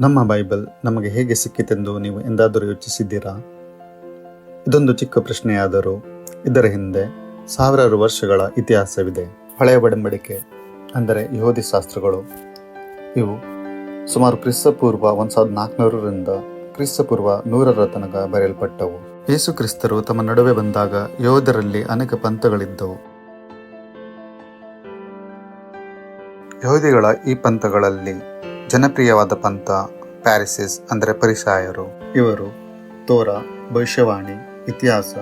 ನಮ್ಮ ಬೈಬಲ್ ನಮಗೆ ಹೇಗೆ ಸಿಕ್ಕಿತೆಂದು ನೀವು ಎಂದಾದರೂ ಯೋಚಿಸಿದ್ದೀರಾ? ಇದೊಂದು ಚಿಕ್ಕ ಪ್ರಶ್ನೆಯಾದರೂ ಇದರ ಹಿಂದೆ ಸಾವಿರಾರು ವರ್ಷಗಳ ಇತಿಹಾಸವಿದೆ. ಹಳೆಯ ಒಡಂಬಡಿಕೆ, ಅಂದರೆ ಯಹೋದಿ ಶಾಸ್ತ್ರಗಳು. ಇವು ಸುಮಾರು ಕ್ರಿಸ್ತಪೂರ್ವ ಒಂದು ಸಾವಿರದ ನಾಲ್ಕುನೂರರಿಂದ ಕ್ರಿಸ್ತಪೂರ್ವ ನೂರರ ತನಕ ಬರೆಯಲ್ಪಟ್ಟವು. ಯೇಸು ಕ್ರಿಸ್ತರು ತಮ್ಮ ನಡುವೆ ಬಂದಾಗ ಯೋಧರಲ್ಲಿ ಅನೇಕ ಪಂಥಗಳಿದ್ದವು. ಯಹೂದಿಗಳ ಈ ಪಂಥಗಳಲ್ಲಿ ಜನಪ್ರಿಯವಾದ ಪಂಥ ಪ್ಯಾರಿಸಿಸ್ ಅಂದರೆ ಪರಿಸಾಯರು ಇವರು ತೋರ, ಭವಿಷ್ಯವಾಣಿ, ಇತಿಹಾಸ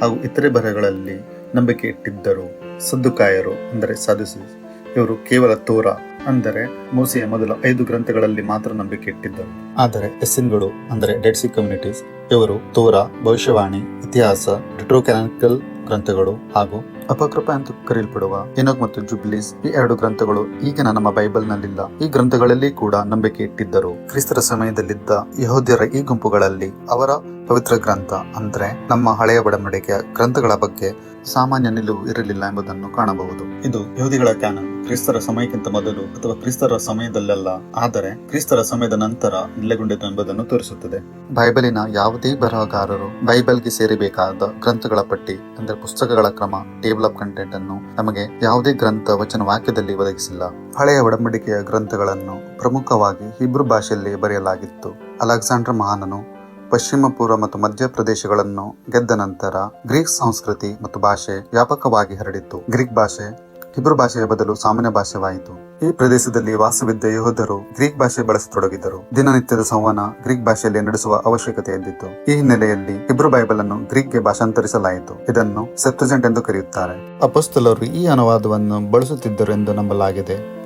ಹಾಗೂ ಇತರೆ ಬರಹಗಳಲ್ಲಿ ನಂಬಿಕೆ ಇಟ್ಟಿದ್ದರು. ಸದ್ದುಕಾಯರು ಅಂದರೆ ಸದುಸಿಸ್ ಇವರು ಕೇವಲ ತೋರ ಅಂದರೆ ಮೂಸೆಯ ಮೊದಲ ಐದು ಗ್ರಂಥಗಳಲ್ಲಿ ಮಾತ್ರ ನಂಬಿಕೆ ಇಟ್ಟಿದ್ದರು. ಆದರೆ ಎಸ್ಸಿನ್ಗಳು ಅಂದರೆ ಡೆಡ್ ಸಿ ಕಮ್ಯುನಿಟೀಸ್, ಇವರು ತೋರ, ಭವಿಷ್ಯವಾಣಿ, ಇತಿಹಾಸ, ಡಿಟ್ರೋಕ್ಯಾನಿಕಲ್ ಗ್ರಂಥಗಳು ಹಾಗೂ ಅಪಕೃಪ ಅಂತ ಕರೆಯಲ್ಪಡುವ ಎನೋಕ್ ಮತ್ತು ಜುಬ್ಲೀಸ್ ಈ ಎರಡು ಗ್ರಂಥಗಳು ಈಗಿನ ನಮ್ಮ ಬೈಬಲ್ನಲ್ಲಿಲ್ಲ. ಈ ಗ್ರಂಥಗಳಲ್ಲಿ ಕೂಡ ನಂಬಿಕೆ ಇಟ್ಟಿದ್ದರು. ಕ್ರಿಸ್ತರ ಸಮಯದಲ್ಲಿದ್ದ ಯಹೋದ್ಯರ ಈ ಗುಂಪುಗಳಲ್ಲಿ ಅವರ ಪವಿತ್ರ ಗ್ರಂಥ ಅಂದ್ರೆ ನಮ್ಮ ಹಳೆಯ ಒಡಂಬಡಿಕೆಯ ಗ್ರಂಥಗಳ ಬಗ್ಗೆ ಸಾಮಾನ್ಯ ನಿಲುವು ಇರಲಿಲ್ಲ ಎಂಬುದನ್ನು ಕಾಣಬಹುದು. ಇದು ಯಹೂದಿಗಳ ಕ್ಯಾನನ್ ಕ್ರಿಸ್ತರ ಸಮಯಕ್ಕಿಂತ ಮೊದಲು ಅಥವಾ ಕ್ರಿಸ್ತರ ಸಮಯದಲ್ಲೆಲ್ಲ ಆದರೆ ಕ್ರಿಸ್ತರ ಸಮಯದ ನಂತರ ನೆಲೆಗೊಂಡಿತು ಎಂಬುದನ್ನು ತೋರಿಸುತ್ತದೆ. ಬೈಬಲಿನ ಯಾವುದೇ ಬರಹಗಾರರು ಬೈಬಲ್ಗೆ ಸೇರಿಬೇಕಾದ ಗ್ರಂಥಗಳ ಪಟ್ಟಿ ಅಂದರೆ ಪುಸ್ತಕಗಳ ಕ್ರಮ, ಟೇಬಲ್ ಆಫ್ ಕಂಟೆಂಟ್ ಅನ್ನು ನಮಗೆ ಯಾವುದೇ ಗ್ರಂಥ ವಚನ ವಾಕ್ಯದಲ್ಲಿ ಒದಗಿಸಿಲ್ಲ. ಹಳೆಯ ಒಡಂಬಡಿಕೆಯ ಗ್ರಂಥಗಳನ್ನು ಪ್ರಮುಖವಾಗಿ ಹಿಬ್ರು ಭಾಷೆಯಲ್ಲಿ ಬರೆಯಲಾಗಿತ್ತು. ಅಲೆಕ್ಸಾಂಡರ್ ಮಹಾನನು ಪಶ್ಚಿಮ ಪೂರ್ವ ಮತ್ತು ಮಧ್ಯ ಪ್ರದೇಶಗಳನ್ನು ಗೆದ್ದ ನಂತರ ಗ್ರೀಕ್ ಸಂಸ್ಕೃತಿ ಮತ್ತು ಭಾಷೆ ವ್ಯಾಪಕವಾಗಿ ಹರಡಿತ್ತು. ಗ್ರೀಕ್ ಭಾಷೆ, ಹಿಬ್ರು ಭಾಷೆಯ ಬದಲು ಸಾಮಾನ್ಯ ಭಾಷೆವಾಯಿತು. ಈ ಪ್ರದೇಶದಲ್ಲಿ ವಾಸವಿದ್ದ ಯೋಧರು ಗ್ರೀಕ್ ಭಾಷೆ ಬಳಸತೊಡಗಿದರು. ದಿನನಿತ್ಯದ ಸಂವಹನ ಗ್ರೀಕ್ ಭಾಷೆಯಲ್ಲಿ ನಡೆಸುವ ಅವಶ್ಯಕತೆ ಇದ್ದಿತ್ತು ಈ ಹಿನ್ನೆಲೆಯಲ್ಲಿ ಹಿಬ್ರು ಬೈಬಲ್ ಅನ್ನು ಗ್ರೀಕ್ಗೆ ಭಾಷಾಂತರಿಸಲಾಯಿತು. ಇದನ್ನು ಸೆಪ್ಟಜೆಂಟ್ ಎಂದು ಕರೆಯುತ್ತಾರೆ. ಅಪಸ್ತಲರು ಈ ಅನುವಾದವನ್ನು ಬಳಸುತ್ತಿದ್ದರು ಎಂದು ನಂಬಲಾಗಿದೆ.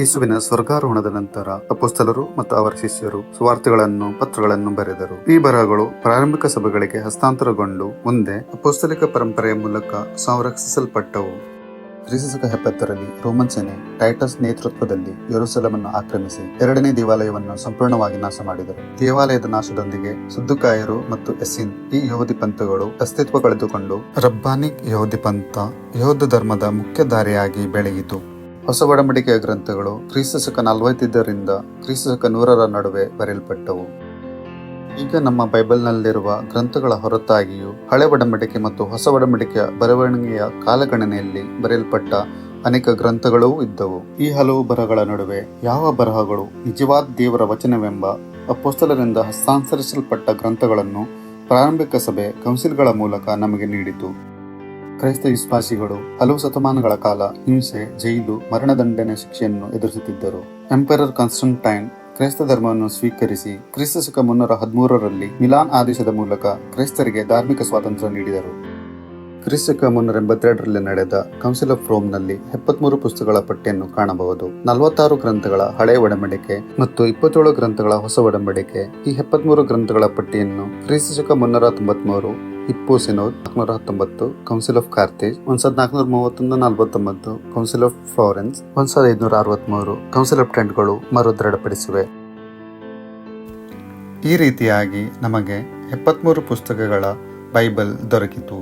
ಯೇಸುವಿನ ಸ್ವರ್ಗಾರೋಹಣದ ನಂತರ ಅಪುಸ್ತಲರು ಮತ್ತು ಅವರ ಶಿಷ್ಯರು ಸುವಾರ್ತೆಗಳನ್ನು, ಪತ್ರಗಳನ್ನು ಬರೆದರು. ಈ ಬರಹಗಳು ಪ್ರಾರಂಭಿಕ ಸಭೆಗಳಿಗೆ ಹಸ್ತಾಂತರಗೊಂಡು ಮುಂದೆ ಅಪೋಸ್ತಲಿಕ ಪರಂಪರೆಯ ಮೂಲಕ ಸಂರಕ್ಷಿಸಲ್ಪಟ್ಟವು. ಕ್ರಿಸ್ತಕ ಎಪ್ಪತ್ತರಲ್ಲಿ ರೋಮನ್ ಸೇನೆ ಟೈಟಸ್ ನೇತೃತ್ವದಲ್ಲಿ ಯೆರೂಸಲೇಮನ್ನು ಆಕ್ರಮಿಸಿ ಎರಡನೇ ದೇವಾಲಯವನ್ನು ಸಂಪೂರ್ಣವಾಗಿ ನಾಶ ಮಾಡಿದರು. ದೇವಾಲಯದ ನಾಶದೊಂದಿಗೆ ಸುದ್ದುಕಾಯರು ಮತ್ತು ಎಸ್ಸಿನ್ ಈ ಯಹೂದಿ ಪಂಥಗಳು ಅಸ್ತಿತ್ವ ಕಳೆದುಕೊಂಡು ರಬ್ಬಾನಿಕ್ ಯಹೂದಿ ಪಂಥ ಯಹೂದ ಧರ್ಮದ ಮುಖ್ಯ ದಾರಿಯಾಗಿ ಬೆಳೆಯಿತು. ಹೊಸ ಒಡಂಬಡಿಕೆಯ ಗ್ರಂಥಗಳು ಕ್ರಿಸ್ತಶಕ ನಲವತ್ತಿದ್ದರಿಂದ ಕ್ರಿಸ್ತಶಕ ನೂರರ ನಡುವೆ ಬರೆಯಲ್ಪಟ್ಟವು. ಈಗ ನಮ್ಮ ಬೈಬಲ್ನಲ್ಲಿರುವ ಗ್ರಂಥಗಳ ಹೊರತಾಗಿಯೂ ಹಳೆ ಒಡಂಬಡಿಕೆ ಮತ್ತು ಹೊಸ ಒಡಂಬಡಿಕೆಯ ಬರವಣಿಗೆಯ ಕಾಲಗಣನೆಯಲ್ಲಿ ಬರೆಯಲ್ಪಟ್ಟ ಅನೇಕ ಗ್ರಂಥಗಳೂ ಇದ್ದವು. ಈ ಹಲವು ಬರಹಗಳ ನಡುವೆ ಯಾವ ಬರಹಗಳು ನಿಜವಾದ ದೇವರ ವಚನವೆಂಬ ಅಪೋಸ್ತಲರಿಂದ ಹಸ್ತಾಂತರಿಸಲ್ಪಟ್ಟ ಗ್ರಂಥಗಳನ್ನು ಪ್ರಾರಂಭಿಕ ಸಭೆ ಕೌನ್ಸಿಲ್ಗಳ ಮೂಲಕ ನಮಗೆ ನೀಡಿತು. ಕ್ರೈಸ್ತ ವಿಶ್ವಾಸಿಗಳು ಹಲವು ಶತಮಾನಗಳ ಕಾಲ ಹಿಂಸೆ, ಜೈಲು, ಮರಣದಂಡನೆ ಶಿಕ್ಷೆಯನ್ನು ಎದುರಿಸುತ್ತಿದ್ದರು. ಎಂಪರರ್ ಕಾನ್ಸ್ಟಂಟೈನ್ ಕ್ರೈಸ್ತ ಧರ್ಮವನ್ನು ಸ್ವೀಕರಿಸಿ ಕ್ರಿಸ್ತ ಶಕ ಮುನ್ನೂರ ಹದಿಮೂರರಲ್ಲಿ ಮಿಲಾನ್ ಆದೇಶದ ಮೂಲಕ ಕ್ರೈಸ್ತರಿಗೆ ಧಾರ್ಮಿಕ ಸ್ವಾತಂತ್ರ್ಯ ನೀಡಿದರು. ಕ್ರಿಸ್ತಕ ಮುನ್ನೂರ ಎಂಬತ್ತೆರಡರಲ್ಲಿ ನಡೆದ ಕೌನ್ಸಿಲ್ ಆಫ್ ರೋಮ್ನಲ್ಲಿ ಎಪ್ಪತ್ಮೂರು ಪುಸ್ತಕಗಳ ಪಟ್ಟಿಯನ್ನು ಕಾಣಬಹುದು. ನಲವತ್ತಾರು ಗ್ರಂಥಗಳ ಹಳೆಯ ಒಡಂಬಡಿಕೆ ಮತ್ತು ಇಪ್ಪತ್ತೇಳು ಗ್ರಂಥಗಳ ಹೊಸ ಒಡಂಬಡಿಕೆ ಈ ಎಪ್ಪತ್ಮೂರು ಗ್ರಂಥಗಳ ಪಟ್ಟಿಯನ್ನು ಕ್ರಿಸ್ತಕ ಮುನ್ನೂರ ತೊಂಬತ್ಮೂರು ಹಿಪ್ಪು ಸಿನೋದ್ ನಾಲ್ಕುನೂರ ಹತ್ತೊಂಬತ್ತು ಕೌನ್ಸಿಲ್ ಆಫ್ ಕಾರ್ತೇಜ್ ಒಂದ್ ಸಾವಿರದ ನಾಲ್ಕುನೂರ ಮೂವತ್ತೊಂದು ನಲವತ್ತೊಂಬತ್ತು ಕೌನ್ಸಿಲ್ ಆಫ್ ಫ್ಲೋರೆನ್ಸ್ ಒಂದ್ ಸಾವಿರದ ಐದುನೂರ ಅರವತ್ಮೂರು ಕೌನ್ಸಿಲ್ ಆಫ್ ಟ್ರೆಂಡ್ಗಳು ಮರು ದೃಢಪಡಿಸಿವೆ ಈ ರೀತಿಯಾಗಿ ನಮಗೆ ಎಪ್ಪತ್ಮೂರು ಪುಸ್ತಕಗಳ ಬೈಬಲ್ ದೊರಕಿತು.